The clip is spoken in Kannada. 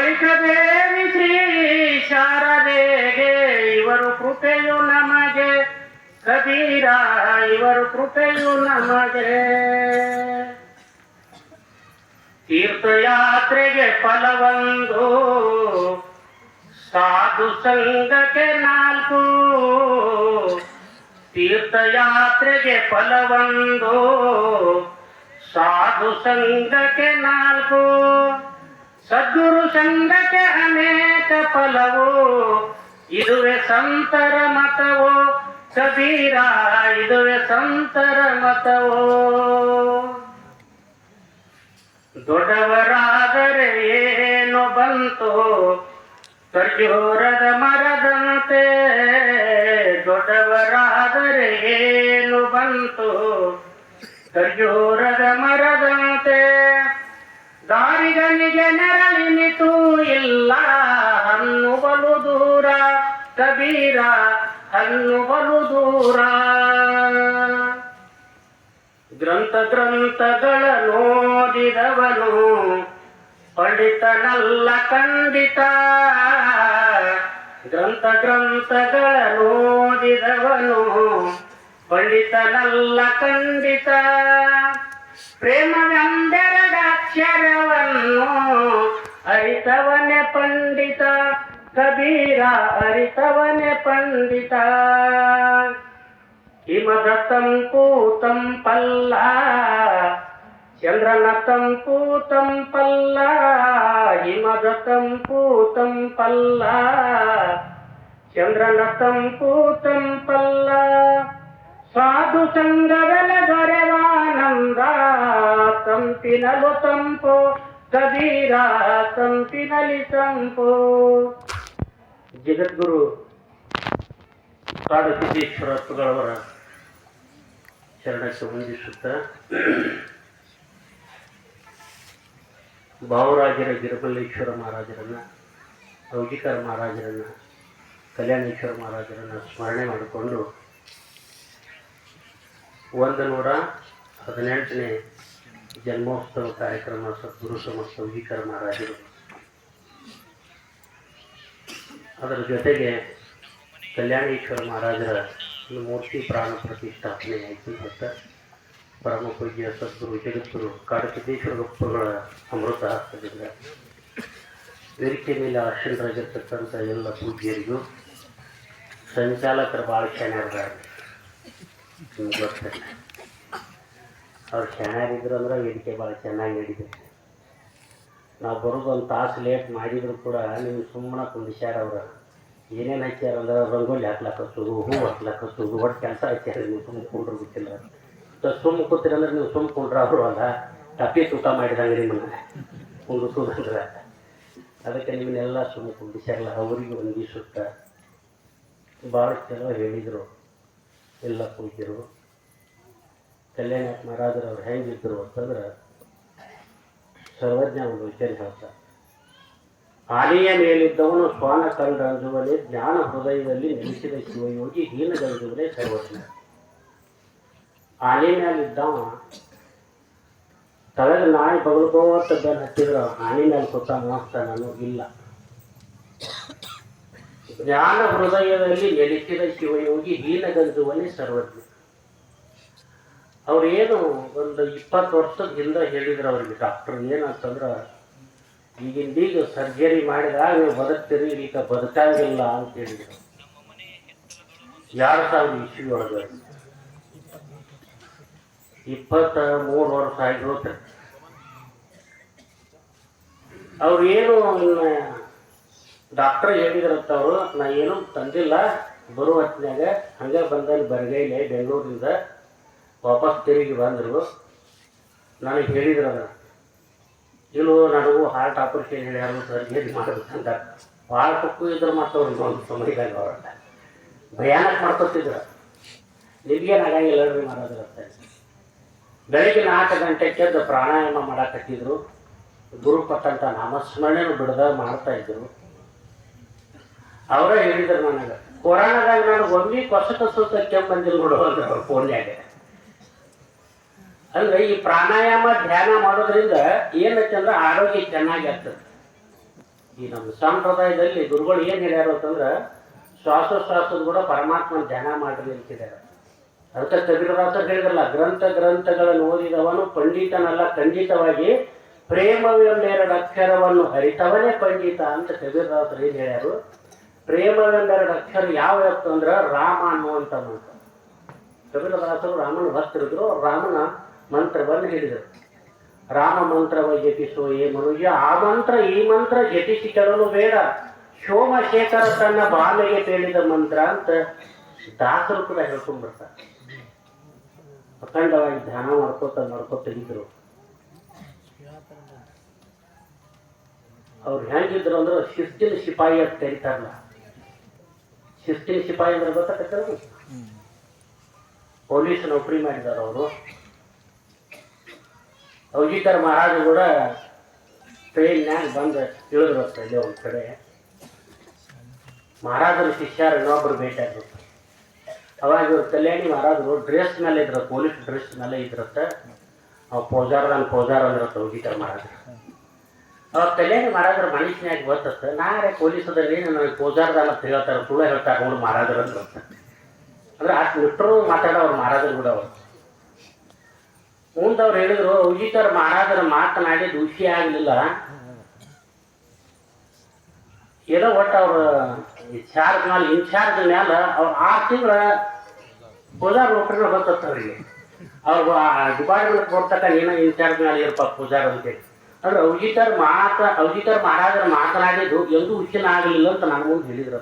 ದೇವಿ ಶ್ರೀ ಶಾರದೆಗೆ, ಇವರು ಕೃಪೆಯು ನಮಗೆ. ಕಬೀರ, ಇವರು ಕೃಪೆಯು ನಮಗೆ. ತೀರ್ಥಯಾತ್ರೆಗೆ ಫಲವೊಂದು, ಸಾಧು ಸಂಘಕ್ಕೆ ನಾಲ್ಕು. ತೀರ್ಥಯಾತ್ರೆಗೆ ಫಲವೊಂದು, ಸಾಧು ಸಂಘಕ್ಕೆ ನಾಲ್ಕು. ಸದ್ಗುರು ಸಂಗತೆ ಅನೇಕ ಫಲವು, ಇದುವೆ ಸಂತರ ಮತವೋ ಕಬೀರ ಇದುವೆ ಸಂತರ ಮತವೋ. ದೊಡ್ಡವರಾದರೆ ಏನು ಬಂತು, ಖರ್ಜೂರದ ಮರದಂತೆ. ದೊಡ್ಡವರಾದರೆ ಏನು ಬಂತು, ಖರ್ಜೂರದ ಮರದಂತೆ. ದಾರಿಗಳಿಗೆ ನೆರಳಿನಿತು ಕಬೀರ ಹಣ್ಣು ಬಲು ದೂರ. ಗ್ರಂಥ ಗ್ರಂಥಗಳ ನೋಡಿದವನು ಪಂಡಿತನಲ್ಲ ಖಂಡಿತ. ಗ್ರಂಥ ಗ್ರಂಥಗಳ ನೋಡಿದವನು ಪಂಡಿತನಲ್ಲ ಖಂಡಿತ. ಪ್ರೇಮವೆಂದೆರಡಕ್ಷರವನ್ನು ಅರಿತವನೇ ಪಂಡಿತ. ಕಬೀರ ಅರಿತವನೆ ಪಂಡಿತ. ಹಿಮದ ತಂಪು ಪಲ್ಲ. ಚಂದ್ರನ ತಂಪು ಪಲ್ಲ. ಹಿಮದ ತಂಪು ಪಲ್ಲ. ಚಂದ್ರನ ತಂಪು ಪಲ್ಲ. ಸಾಧು ಸಂಘದಲ ದೊರೆವಾನಂದ ತಂಪಿನಲು ತಂಪು ಕಬೀರ, ತಂಪಿನಲಿ ತಂಪು. ಜಗದ್ಗುರು ಕಾಡಸಿದ್ದೇಶ್ವರ ಅಪ್ಪಗಳವರ ಶರಣಕ್ಕೆ ಹೊಂದಿಸುತ್ತ ಭಾವರಾಜರ ಗಿರಬಲ್ಲೇಶ್ವರ ಮಹಾರಾಜರನ್ನ ರೌಜಿಕರ ಮಹಾರಾಜರನ್ನ, ಕಲ್ಯಾಣೇಶ್ವರ ಮಹಾರಾಜರನ್ನ ಸ್ಮರಣೆ ಮಾಡಿಕೊಂಡು ಒಂದು ನೂರ ಹದಿನೆಂಟನೇ ಜನ್ಮೋತ್ಸವ ಕಾರ್ಯಕ್ರಮ ಸದ್ಗುರು ಸಮಸ್ತ ಔಜಿಕರ ಮಹಾರಾಜರು ಅದರ ಜೊತೆಗೆ ಕಲ್ಯಾಣೇಶ್ವರ ಮಹಾರಾಜರ ಮೂರ್ತಿ ಪ್ರಾಣ ಪ್ರತಿಷ್ಠಾಪನೆ ಆಯಿತು ಮತ್ತು ಪರಮ ಪೂಜ್ಯ ಸದ್ಗುರು, ಜಗದ್ಗುರು, ಕಾಡಸಿದ್ದೇಶ್ವರ ಅಮೃತ ಹಸ್ತದಿಂದ ವೇದಿಕೆ ಮೇಲೆ ಆಶೀನರಾಗಿರ್ತಕ್ಕಂಥ ಎಲ್ಲ ಪೂಜ್ಯರಿಗೂ ಸಂಚಾಲಕರ ಭಾಳ ಚೆನ್ನಾಗಿದ್ದಾರೆ ಅವ್ರು ಚೆನ್ನಾಗಿದ್ರು ಅಂದ್ರೆ ವೇದಿಕೆ ಭಾಳ ಚೆನ್ನಾಗಿ ನಡೀತೈತೆ. ನಾವು ಬರೋದು ಒಂದು ತಾಸು ಲೇಟ್ ಮಾಡಿದ್ರು ಕೂಡ ನೀವು ಸುಮ್ಮನೆ ಕುಂದಿಸ್ಯಾರ ಅವ್ರು ಏನೇನು ಹಾಕ್ಯಾರ ಅಂದ್ರೆ ರಂಗೋಲಿ ಹಾಕ್ಲಾಕತ್ತದು, ಹೂ ಹಾಕ್ಲಾಕತ್ತದು ಒಟ್ಟು ಕೆಲಸ ಹಾಕ್ಯಾರ, ನೀವು ಸುಮ್ಮ ಕುಂಡ್ರು ಗೊತ್ತಿಲ್ಲ ಸುಮ್ಮ ಕೂತೀರ ಅಂದ್ರೆ ನೀವು ಸುಮ್ಮ ಕುಂಡ್ರ ಅವರು ಅಲ್ಲ. ಟಪ್ಪಿ ತೂಕ ಮಾಡಿದಂಗೆ ನಿಮ್ಮನ್ನ. ಕುಂದಿಸೋದಂದ್ರೆ ಅದಕ್ಕೆ ನಿಮ್ಮನ್ನೆಲ್ಲ ಸುಮ್ಮ ಕುಂದಿಸ್ಯಾರಲ್ಲ ಅವರಿಗೆ ಒಂದಿಸುತ್ತ ಭಾಳ ಚಲೋ ಹೇಳಿದರು. ಎಲ್ಲ ಕೂತಿರು. ಕಲ್ಯಾಣ ಮಹಾರಾಜರು ಅವ್ರು ಹೆಂಗಿದ್ರು ಅಂತಂದ್ರೆ ಸರ್ವಜ್ಞ ಒಂದು ವಿಚಾರ ಹೇಳ್ತಾರೆ ಆನೆಯ ಮೇಲಿದ್ದವನು ಶ್ವಾನ ಕಂಡಂಜುವಲೆ ಜ್ಞಾನ ಹೃದಯದಲ್ಲಿ ನಿಲ್ಲಿಸಿದ ಶಿವಯೋಗಿ ಹೀನಗಂಜುವಲೆ ಸರ್ವಜ್ಞ. ಆನೆ ಮೇಲಿದ್ದವ ತಳಗ ನಾಯಿ ಬಗಲ್ಕೋತ ಬೆನ್ನು ಹತ್ತಿದ್ರ ಆನೆ ಮೇಲೆ ಕೂತ ನಾನು ಇಲ್ಲ. ಜ್ಞಾನ ಹೃದಯದಲ್ಲಿ ನೆಲೆಸಿದ ಶಿವಯೋಗಿ ಹೀನಗಂಜುವಲೆ ಸರ್ವಜ್ಞ. ಅವ್ರೇನು ಒಂದು ಇಪ್ಪತ್ತು ವರ್ಷದ ಹಿಂದೆ ಹೇಳಿದ್ರು ಅವ್ರಿಗೆ ಡಾಕ್ಟರ್ ಏನಂತಂದ್ರೆ ಈಗಿಂದೀಗ ಸರ್ಜರಿ ಮಾಡಿದಾಗ ನೀವು ಬದುಕ್ತೀರಿ, ಈಗ ಬದುಕಾಗಿಲ್ಲ ಅಂತ ಹೇಳಿದ್ರು. ಎರಡು ಸಾವಿರ ಇಸ್ವಿ ಒಳಗೆ? ಇಪ್ಪತ್ತ ಮೂರು ವರ್ಷ ಆಗಿರುತ್ತೆ ಅವ್ರು ಏನು ಡಾಕ್ಟರ್ ಹೇಳಿದ್ರಂತ ಅವರು ನಾ ಏನು ತಂದಿಲ್ಲ, ಬರುವ ಹೊತ್ತಿನಾಗ ಹಂಗೆ ಬಂದಲ್ಲಿ ಬರಗೈಲೆ ಬೆಂಗಳೂರಿಂದ. ವಾಪಸ್ ತಿರುಗಿ ಬಂದರು. ನನಗೆ ಹೇಳಿದ್ರು ಅದನ್ನು ಇಲ್ಲೋ ನನಗೂ ಹಾರ್ಟ್ ಆಪರೇಷನ್ ಹೇಳ್ಯಾರು ಸರ್ಜರಿ ಮಾಡ್ಬೇಕಂತ ಭಾಳ ಪಕ್ಕು ಇದ್ರು ಮಾಡ್ತವ್ರು ಒಂದು ಸಮಯದಾಗ ಅವ್ರ ಭಯಾನಕ ಮಾಡ್ಕೊತಿದ್ರು. ನಿಮ್ಗೇನು ಆಗಂಗಿಲ್ಲ ರೀ ಮಾಡೋದ್ರ ಅಂತ. ಬೆಳಿಗ್ಗೆ ನಾಲ್ಕು ಗಂಟೆಗೆ ಎದ್ದು ಪ್ರಾಣಾಯಾಮ ಮಾಡಾಕತ್ತಿದ್ರು. ಗುರು ಕೊಟ್ಟಂತ ನಾಮಸ್ಮರಣೆ ಬಿಡದ ಮಾಡ್ತಾ ಇದ್ರು. ಅವರೇ ಹೇಳಿದ್ರು ನನಗೆ, ಕೊರೋನಾದಾಗ ನನಗೆ ಒಮ್ಮೆ ಕೊಸ ಕಸ ಕೆಮ್ಮು ಬಂದಿಲ್ಲ ನೋಡು ಅಂದ್ರೆ ಅವ್ರ ಫೋನ್ಯಾಗ. ಅಂದ್ರೆ ಈ ಪ್ರಾಣಾಯಾಮ, ಧ್ಯಾನ ಮಾಡೋದ್ರಿಂದ ಅಂದ್ರೆ ಆರೋಗ್ಯ ಚೆನ್ನಾಗಿರ್ತದೆ ಈ ನಮ್ಮ ಸಂಪ್ರದಾಯದಲ್ಲಿ ಗುರುಗಳು ಏನು ಹೇಳ್ಯಾರು ಅಂತಂದ್ರೆ ಶ್ವಾಸೋಶ್ವಾಸದ ಕೂಡ ಪರಮಾತ್ಮ ಧ್ಯಾನ ಮಾಡ್ರಿ ಅಂತ ಹೇಳ್ಯಾರ. ಅದಕ್ಕೆ ಕಬೀರದಾಸರು ಹೇಳಿದ್ರಲ್ಲ, ಗ್ರಂಥ ಗ್ರಂಥಗಳನ್ನು ಓದಿದವನು ಪಂಡಿತನಲ್ಲ, ಖಂಡಿತವಾಗಿ ಪ್ರೇಮವೆಂಬೆರಡು ಅಕ್ಷರವನ್ನು ಹರಿತವನೇ ಪಂಡಿತ ಅಂತ ಕಬೀರದಾಸರು ಏನು ಹೇಳ್ಯಾರು? ಪ್ರೇಮವೆಂಬೆರಡು ಅಕ್ಷರ ಯಾವ ಅಂದ್ರೆ ರಾಮ ಅನ್ನುವಂಥ ಕಬೀರದಾಸರು ರಾಮನ ಭಕ್ತರಿದ್ರು ರಾಮನ ಮಂತ್ರವನ್ನು ಹೇಳಿದರು. ರಾಮ ಮಂತ್ರವ ಜಪಿಸುವ ಏ ಮನುಜ ಆ ಮಂತ್ರ ಈ ಮಂತ್ರ ಜಪಿಸಿ ತರಲು ಬೇಡ. ಸೋಮಶೇಖರ ತನ್ನ ಬಾಲೆಗೆ ಹೇಳಿದ ಮಂತ್ರ ಅಂತ ದಾಸರು ಕೂಡ ಹೇಳ್ಕೊಂಡ್ಬಿಡ್ತಾರೆ. ಅಖಂಡವಾಗಿ ಧ್ಯಾನ ಮಾಡ್ಕೋತ ಮಾಡ್ಕೋತ ಇದ್ರು. ಅವ್ರು ಹೆಂಗಿದ್ರು ಅಂದ್ರೆ ಶಿಸ್ತಿನ ಸಿಪಾಯಿ ಅಂತ ಕರೀತಾರಲ್ಲ. ಶಿಸ್ತಿನ ಸಿಪಾಯಿ ಅಂದ್ರೆ ಗೊತ್ತಾಗತ್ತಲ್ಲ? ಪೊಲೀಸ್ ನೌಕರಿ ಮಾಡಿದಾರ ಅವರು. ಔಜಿಕರ ಮಹಾರಾಜ ಕೂಡ ಟ್ರೈನ್ಯಾಗ ಬಂದು ತಿಳಿದು ಇಲ್ಲಿ ಒಂದು ಕಡೆ. ಮಹಾರಾಜರು ಶಿಷ್ಯರು ಇನ್ನೊಬ್ರು ಭೇಟಿ ಆಗ್ಬೇಕು ಅವಾಗ ಇವ್ರ ಕಲ್ಯಾಣಿ ಮಹಾರಾಜರು ಡ್ರೆಸ್ ಮೇಲೆ ಇದ್ರ ಪೊಲೀಸ್ ಡ್ರೆಸ್ ಮೇಲೆ ಇದ್ರತ್ತ ಅವ್ ಪೂಜಾರದನ್ ಪೂಜಾರ ಅಂದ್ರತ್ತ ಅವಜಿತರ ಮಹಾರಾಜರು. ಅವಾಗ ಕಲ್ಯಾಣಿ ಮಹಾರಾಜರ ಮನುಷ್ಯನಾಗಿ ಗೊತ್ತತ್ತ ನಾರೇ ಪೊಲೀಸ್ ಅದ್ರಲ್ಲಿ ನನಗೆ ಪೂಜಾರದಲ್ಲ ಅಂತ ಹೇಳ್ತಾರೆ, ಸುಳ್ಳು ಹೇಳ್ತಾರೆ ಅವ್ರು ಮಹಾರಾಜರು ಅಂತ ಅಂದ್ರೆ ಅಷ್ಟು ಬಿಟ್ಟರು ಮಾತಾಡೋ ಅವ್ರು ಮಹಾರಾಜರು ಕೂಡ ಅವರು. ಮುಂದೆ ಅವ್ರು ಹೇಳಿದ್ರು ಔಜಿತರ ಮಹಾರಾಜರ ಮಾತನಾಡಿ ದುಷಿ ಆಗಲಿಲ್ಲ. ಏನೋ ಒಟ್ಟು ಅವ್ರ ಚಾರ್ಜ್ ಮೇಲೆ ಇನ್ಚಾರ್ಜ್ ಮ್ಯಾಲ ಅವ್ರು ಆರು ತಿಂಗಳ ಪೂಜಾರ್ ನೌಕರಿನ ಬರ್ತತ್ತ ಅವ್ರಿಗೆ. ಅವ್ರು ಡಿಪಾರ್ಟ್ಮೆಂಟ್ ಕೊಡ್ತಕ್ಕ ಏನೋ ಇನ್ಚಾರ್ಜ್ ಮೇಲೆ ಇರಪ್ಪ ಪೂಜಾರ್ ಅಂತೇಳಿ. ಅಂದ್ರೆ ಔಜಿತರ್ ಮಾತ ಔಜಿತರ್ ಮಹಾರಾಜರ ಮಾತನಾಡಿದ್ದು ಎಂದೂ ಹುಚ್ಚಿನ ಆಗಲಿಲ್ಲ ಅಂತ ನನಗೂ ಹೇಳಿದ್ರು